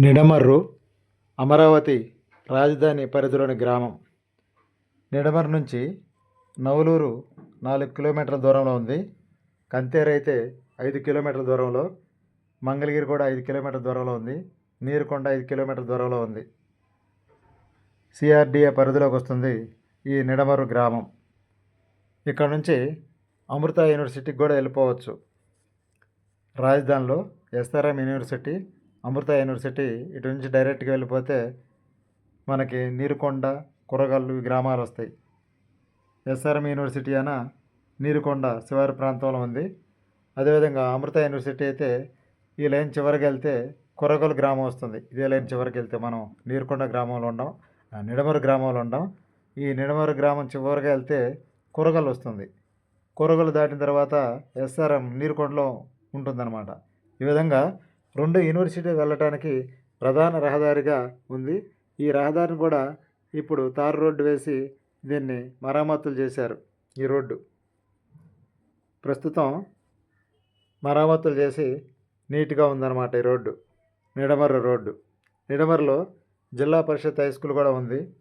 నిడమర్రు అమరావతి రాజధాని పరిధిలోని గ్రామం. నిడమర్రు నుంచి నవలూరు నాలుగు కిలోమీటర్ల దూరంలో ఉంది. కంతేరు అయితే ఐదు కిలోమీటర్ల దూరంలో మంగళగిరి కూడా ఐదు కిలోమీటర్ల దూరంలో ఉంది. నీరుకొండ ఐదు కిలోమీటర్ల దూరంలో ఉంది. సిఆర్డిఏ పరిధిలోకి వస్తుంది ఈ నిడమర్రు గ్రామం. ఇక్కడ నుంచి అమృత యూనివర్సిటీకి కూడా వెళ్ళిపోవచ్చు. రాజధానిలో ఎస్ఆర్ఎం యూనివర్సిటీ అమృత యూనివర్సిటీ ఇటు నుంచి డైరెక్ట్గా వెళ్ళిపోతే మనకి నీరుకొండ కూరగాళ్ళు గ్రామాలు వస్తాయి. ఎస్ఆర్ఎం యూనివర్సిటీ అన నీరుకొండ శివారు ప్రాంతంలో ఉంది. అదేవిధంగా అమృత యూనివర్సిటీ అయితే ఈ లైన్ చివరికి వెళ్తే కురగల్ గ్రామం వస్తుంది. ఇదే లైన్ చివరికి వెళ్తే మనం నీరుకొండ గ్రామంలో ఉండం ఆ, నిడమరు గ్రామంలో ఉండం. ఈ నిడమరు గ్రామం చివరికి వెళ్తే కురగల్ వస్తుంది. కూరగాయలు దాటిన తర్వాత ఎస్ఆర్ఎం నీరుకొండలో ఉంటుందన్నమాట. ఈ విధంగా రెండు యూనివర్సిటీ వెళ్ళటానికి ప్రధాన రహదారిగా ఉంది. ఈ రహదారిని కూడా ఇప్పుడు తారు రోడ్డు వేసి దీన్ని మరామతులు చేశారు. ఈ రోడ్డు ప్రస్తుతం మరామతులు చేసి నీట్గా ఉందన్నమాట ఈ రోడ్డు. నిడమర్రు రోడ్డు. నిడమర్రులో జిల్లా పరిషత్ హై స్కూల్ కూడా ఉంది.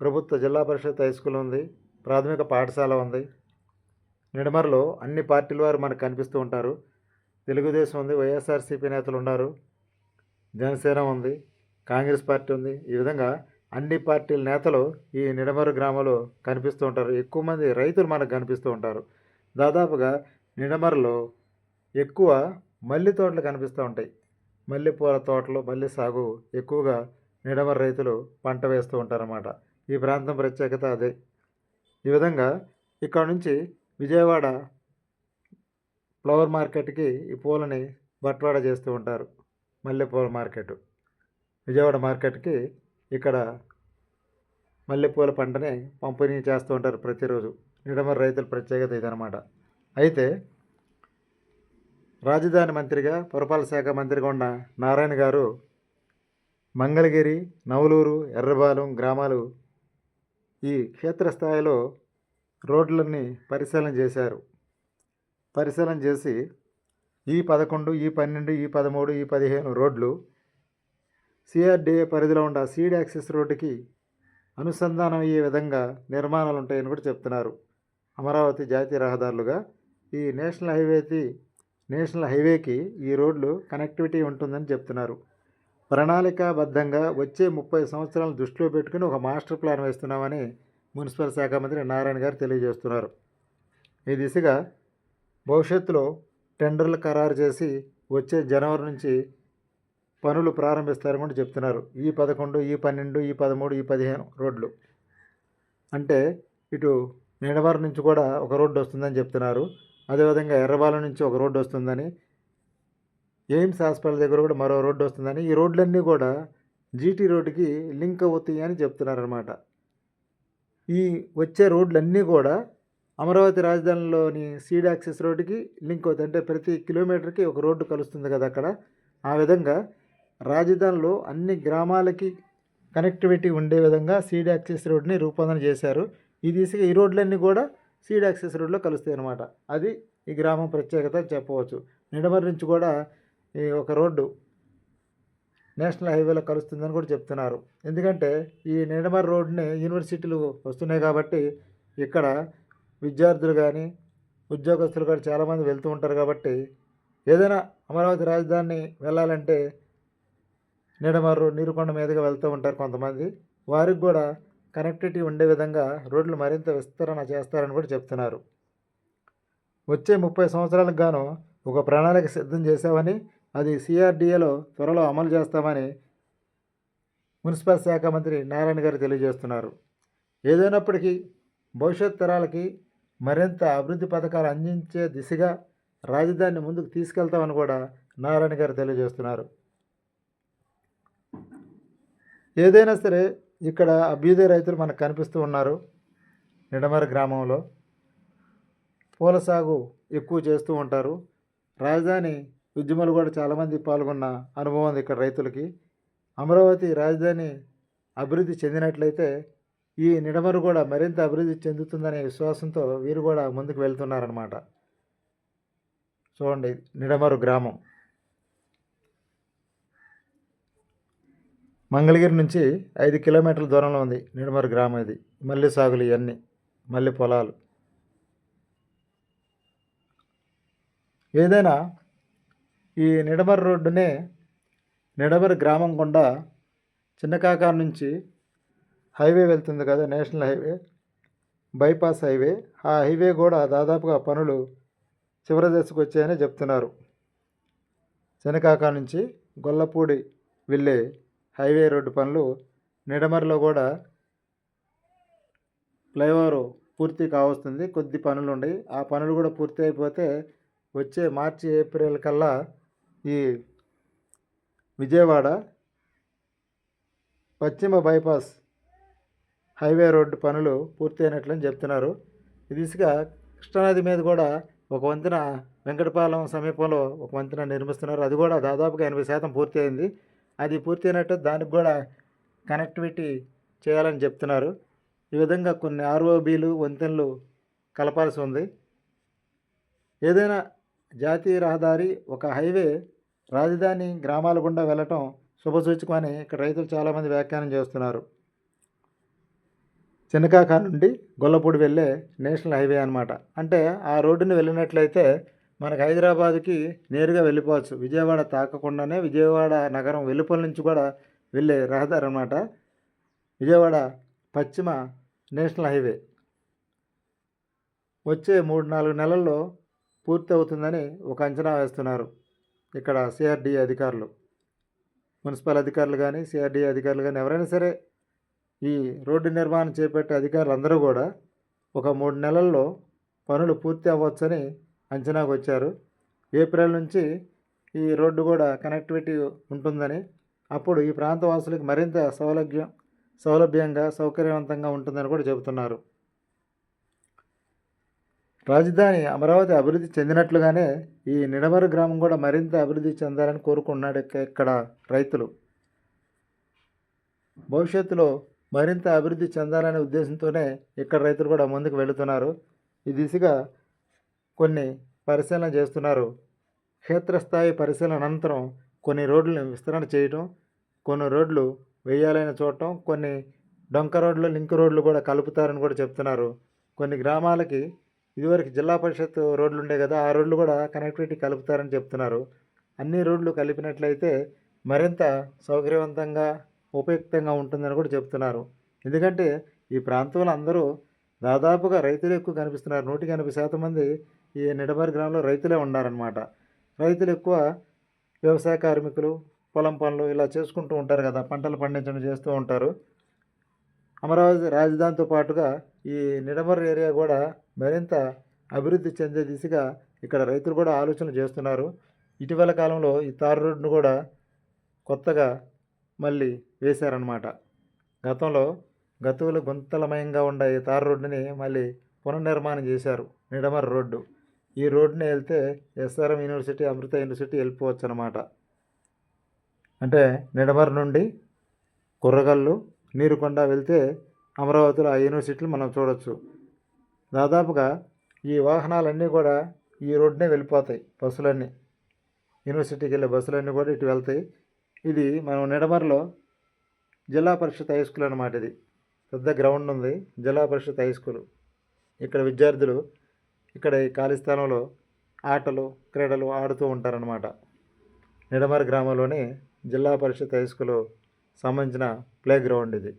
ప్రభుత్వ జిల్లా పరిషత్ హై స్కూల్ ఉంది. ప్రాథమిక పాఠశాల ఉంది. నిడమర్లో అన్ని పార్టీల వారు మనకు కనిపిస్తూ ఉంటారు. తెలుగుదేశం ఉంది వైఎస్ఆర్సీపీ నేతలు ఉన్నారు జనసేన ఉంది కాంగ్రెస్ పార్టీ ఉంది. ఈ విధంగా అన్ని పార్టీల నేతలు ఈ నిడమరు గ్రామంలో కనిపిస్తూ ఉంటారు. ఎక్కువ మంది రైతులు మనకు కనిపిస్తూ ఉంటారు. దాదాపుగా నిడమరులో ఎక్కువ మల్లె తోటలు కనిపిస్తూ ఉంటాయి. మల్లెపూల తోటలు మల్లె సాగు ఎక్కువగా నిడమర రైతులు పంట వేస్తూ ఉంటారన్నమాట. ఈ ప్రాంతం ప్రత్యేకత అదే. ఈ విధంగా ఇక్కడ నుంచి విజయవాడ ఫ్లవర్ మార్కెట్కి ఈ పూలని బట్వాడ చేస్తూ ఉంటారు. మల్లెపూల మార్కెట్. విజయవాడ మార్కెట్కి ఇక్కడ మల్లెపూల పంటని పంపిణీ చేస్తూ ఉంటారు ప్రతిరోజు. నిడమర రైతుల ప్రత్యేకత ఇదనమాట అయితే రాజధాని మంత్రిగా పురపాలక శాఖ మంత్రిగా ఉన్న నారాయణ గారు మంగళగిరి నవలూరు ఎర్రబాలెం గ్రామాలు ఈ క్షేత్రస్థాయిలో రోడ్లన్నీ పరిశీలన చేశారు. పరిశీలన చేసి ఈ పదకొండు ఈ పన్నెండు ఈ పదమూడు ఈ పదిహేను రోడ్లు సిఆర్డిఏ పరిధిలో ఉన్న సీడ్ యాక్సెస్ రోడ్డుకి అనుసంధానం అయ్యే విధంగా నిర్మాణాలు ఉంటాయని కూడా చెప్తున్నారు. అమరావతి జాతీయ రహదారులుగా ఈ నేషనల్ హైవేకి నేషనల్ హైవేకి ఈ రోడ్లు కనెక్టివిటీ ఉంటుందని చెప్తున్నారు. ప్రణాళికాబద్ధంగా వచ్చే ముప్పై సంవత్సరాలను దృష్టిలో పెట్టుకుని ఒక మాస్టర్ ప్లాన్ వేస్తున్నామని మున్సిపల్ శాఖ మంత్రి నారాయణ గారు తెలియజేస్తున్నారు. ఈ దిశగా భవిష్యత్తులో టెండర్లు ఖరారు చేసి వచ్చే జనవరి నుంచి పనులు ప్రారంభిస్తారని కూడా చెప్తున్నారు. ఈ పదకొండు ఈ పన్నెండు ఈ పదమూడు ఈ పదిహేను రోడ్లు. అంటే ఇటు నిడవారి నుంచి కూడా ఒక రోడ్డు వస్తుందని చెప్తున్నారు. అదేవిధంగా ఎర్రబాల నుంచి ఒక రోడ్డు వస్తుందని ఎయిమ్స్ హాస్పిటల్ దగ్గర కూడా మరో రోడ్డు వస్తుందని ఈ రోడ్లన్నీ కూడా జీటీ రోడ్డుకి లింక్ అవుతాయి అని చెప్తున్నారనమాట ఈ వచ్చే రోడ్లన్నీ కూడా అమరావతి రాజధానిలోని సీడ్ యాక్సెస్ రోడ్డుకి లింక్ అవుతుంది. అంటే ప్రతి కిలోమీటర్కి ఒక రోడ్డు కలుస్తుంది కదా అక్కడ. ఆ విధంగా రాజధానిలో అన్ని గ్రామాలకి కనెక్టివిటీ ఉండే విధంగా సీడ్ యాక్సెస్ రోడ్ని రూపొందన చేశారు. ఈ దిశగా ఈ రోడ్లన్నీ కూడా సీడ్ యాక్సెస్ రోడ్లో కలుస్తాయి అన్నమాట. అది ఈ గ్రామం ప్రత్యేకత చెప్పవచ్చు. నిడమరి నుంచి కూడా ఈ ఒక రోడ్డు నేషనల్ హైవేలో కలుస్తుందని కూడా చెప్తున్నారు. ఎందుకంటే ఈ నిడమర్ రోడ్ని యూనివర్సిటీలు వస్తున్నాయి కాబట్టి ఇక్కడ విద్యార్థులు కానీ ఉద్యోగస్తులు కానీ చాలామంది వెళ్తూ ఉంటారు కాబట్టి ఏదైనా అమరావతి రాజధాని వెళ్ళాలంటే నిడమర్రు నీరుకొండ మీదుగా వెళ్తూ ఉంటారు కొంతమంది. వారికి కూడా కనెక్టివిటీ ఉండే విధంగా రోడ్లు మరింత విస్తరణ చేస్తారని కూడా చెప్తున్నారు. వచ్చే ముప్పై సంవత్సరాలకు గాను ఒక ప్రణాళిక సిద్ధం చేశామని అది సిఆర్డిఏలో త్వరలో అమలు చేస్తామని మున్సిపల్ శాఖ మంత్రి నారాయణ గారు తెలియజేస్తున్నారు. ఏదైనప్పటికీ భవిష్యత్ తరాలకి మరింత అభివృద్ధి పథకాలు అందించే దిశగా రాజధానిని ముందుకు తీసుకెళ్తామని కూడా నారాయణ గారు తెలియజేస్తున్నారు. ఏదైనా సరే ఇక్కడ అభ్యుదయ రైతులు మనకు కనిపిస్తూ ఉన్నారు. నిడమర గ్రామంలో పూల సాగు ఎక్కువ చేస్తూ ఉంటారు. రాజధాని ఉద్యమాలు కూడా చాలామంది పాల్గొన్న అనుభవం ఉంది ఇక్కడ రైతులకి. అమరావతి రాజధాని అభివృద్ధి చెందినట్లయితే ఈ నిడమరు కూడా మరింత అభివృద్ధి చెందుతుందనే విశ్వాసంతో వీరు కూడా ముందుకు వెళ్తున్నారన్నమాట. చూడండి నిడమరు గ్రామం. మంగళగిరి నుంచి ఐదు కిలోమీటర్ల దూరంలో ఉంది నిడమరు గ్రామం ఇది. మల్లె సాగులు ఇవన్నీ మల్లె పొలాలు. ఏదైనా ఈ నిడమరు రోడ్డునే నిడమరు గ్రామం గుండా చిన్నకాకారు నుంచి హైవే వెళ్తుంది కదా నేషనల్ హైవే? Bypass highway? ఆ హైవే కూడా దాదాపుగా పనులు చివరి దశకు వచ్చాయని చెప్తున్నారు. శనకాక నుంచి గొల్లపూడి వెళ్ళే హైవే రోడ్డు పనులు నిడమర్లో కూడా ఫ్లైఓవర్ పూర్తి కావస్తుంది. కొద్ది పనులు ఉన్నాయి. ఆ పనులు కూడా పూర్తి అయిపోతే వచ్చే మార్చి ఏప్రిల్ కల్లా ఈ విజయవాడ పశ్చిమ బైపాస్ హైవే రోడ్డు పనులు పూర్తయినట్లని చెప్తున్నారు. ఈ దిశగా కృష్ణానది మీద కూడా ఒక వంతెన వెంకటపాలెం సమీపంలో ఒక వంతెన నిర్మిస్తున్నారు. అది కూడా దాదాపుగా ఎనభై శాతం పూర్తి అయింది అది పూర్తి అయినట్టు దానికి కూడా కనెక్టివిటీ చేయాలని చెప్తున్నారు. ఈ విధంగా కొన్ని ఆర్ఓబీలు వంతెనలు కలపాల్సి ఉంది. ఏదైనా జాతీయ రహదారి ఒక హైవే రాజధాని గ్రామాల గుండా వెళ్ళటం శుభసూచకమని ఇక్కడ రైతులు చాలామంది వ్యాఖ్యానం చేస్తున్నారు. చిన్నకాక నుండి గొల్లపూడి వెళ్ళే నేషనల్ హైవే అనమాట అంటే ఆ రోడ్డుని వెళ్ళినట్లయితే మనకు హైదరాబాద్కి నేరుగా వెళ్ళిపోవచ్చు. విజయవాడ తాకకుండానే విజయవాడ నగరం వెలుపల నుంచి కూడా వెళ్ళే రహదారి అనమాట విజయవాడ పశ్చిమ నేషనల్ హైవే. వచ్చే మూడు నాలుగు నెలల్లో పూర్తి అవుతుందని ఒక అంచనా వేస్తున్నారు ఇక్కడ సిఆర్డీఏ అధికారులు. మున్సిపల్ అధికారులు కానీ సిఆర్డీఏ అధికారులు కానీ ఎవరైనా సరే ఈ రోడ్డు నిర్మాణం చేపట్టే అధికారులు అందరూ కూడా ఒక మూడు నెలల్లో పనులు పూర్తి అవ్వచ్చని అంచనాకు వచ్చారు. ఏప్రిల్ నుంచి ఈ రోడ్డు కూడా కనెక్టివిటీ ఉంటుందని అప్పుడు ఈ ప్రాంత వాసులకు మరింత సౌలభ్యం సౌలభ్యంగా సౌకర్యవంతంగా ఉంటుందని కూడా చెబుతున్నారు. రాజధాని అమరావతి అభివృద్ధి చెందినట్లుగానే ఈ నిడమరు గ్రామం కూడా మరింత అభివృద్ధి చెందాలని కోరుకున్నాడు ఇక్కడ రైతులు. భవిష్యత్తులో మరింత అభివృద్ధి చెందాలనే ఉద్దేశంతోనే ఇక్కడ రైతులు కూడా ముందుకు వెళుతున్నారు. ఈ దిశగా కొన్ని పరిశీలన చేస్తున్నారు. క్షేత్రస్థాయి పరిశీలన అనంతరం కొన్ని రోడ్లను విస్తరణ చేయటం కొన్ని రోడ్లు వేయాలని చూడటం కొన్ని డొంక రోడ్లు లింక్ రోడ్లు కూడా కలుపుతారని కూడా చెప్తున్నారు. కొన్ని గ్రామాలకి ఇదివరకు జిల్లా పరిషత్ రోడ్లు ఉండే కదా ఆ రోడ్లు కూడా కనెక్టివిటీ కలుపుతారని చెప్తున్నారు. అన్ని రోడ్లు కలిపినట్లయితే మరింత సౌకర్యవంతంగా ఉపయుక్తంగా ఉంటుందని కూడా చెప్తున్నారు. ఎందుకంటే ఈ ప్రాంతంలో అందరూ దాదాపుగా రైతులు ఎక్కువ కనిపిస్తున్నారు. నూటికి ఎనభై శాతం మంది ఈ నిడమరి గ్రామంలో రైతులే ఉన్నారనమాట రైతులు ఎక్కువ వ్యవసాయ కార్మికులు పొలం పనులు ఇలా చేసుకుంటూ ఉంటారు కదా. పంటలు పండించడం చేస్తూ ఉంటారు. అమరావతి రాజధానితో పాటుగా ఈ నిడమర్ ఏరియా కూడా మరింత అభివృద్ధి చెందే దిశగా ఇక్కడ రైతులు కూడా ఆలోచనలు చేస్తున్నారు. ఇటీవల కాలంలో ఈ తారు రోడ్డును కూడా కొత్తగా మళ్ళీ వేశారనమాట గతంలో గతువులు గుంతలమయంగా ఉండే ఈ తారు రోడ్డుని మళ్ళీ పునర్నిర్మాణం చేశారు నిడమర్ రోడ్డు. ఈ రోడ్డుని వెళ్తే ఎస్ఆర్ఎం యూనివర్సిటీ అమృత యూనివర్సిటీ వెళ్ళిపోవచ్చు అనమాట అంటే నిడమర్ నుండి కుర్రగల్లు నీరుకొండ వెళ్తే అమరావతిలో ఆ యూనివర్సిటీలు మనం చూడొచ్చు. దాదాపుగా ఈ వాహనాలన్నీ కూడా ఈ రోడ్డునే వెళ్ళిపోతాయి. బస్సులన్నీ. యూనివర్సిటీకి వెళ్ళే బస్సులన్నీ కూడా ఇటు వెళ్తాయి. ఇది మనం నిడమర్లో జిల్లా పరిషత్ హై స్కూల్ అనమాట ఇది. పెద్ద గ్రౌండ్ ఉంది. జిల్లా పరిషత్ హై స్కూల్. ఇక్కడ విద్యార్థులు ఇక్కడ ఈ ఖాళీ స్థానంలో ఆటలు క్రీడలు ఆడుతూ ఉంటారనమాట నిడమర్ గ్రామంలోని జిల్లా పరిషత్ హై స్కూల్ సంబంధించిన ప్లే గ్రౌండ్ ఇది.